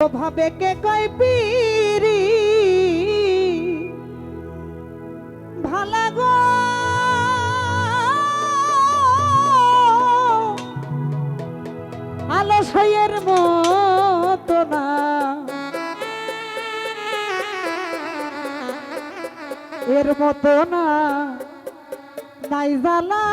ভাবে কে কয় পিরি? ভালা গো। আলো সইয়ের মতো না। এর মতো না। নাই জ্বালা।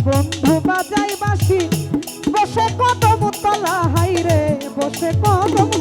বন্ধু বাজাই বাসি বসে কত মোতলা হাইরে বসে কত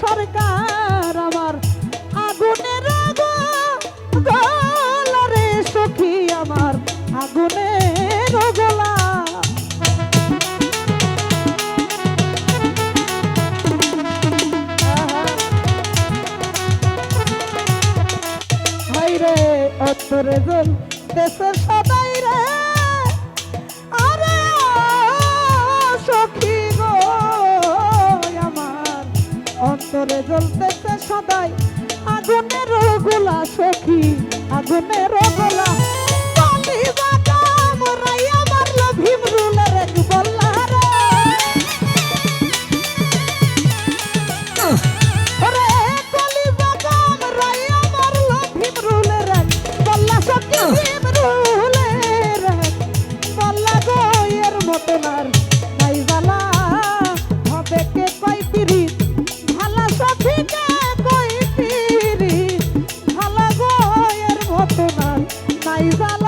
সরকার আমার আগুনের গোলা রে সখী আমার আগুনের গোলা। অন্তরে জল দেশের সদাই ভিতরে জ্বলতেছে সদাই। আগুনের গোলা সখী আগুনের গোলা জ্বালাই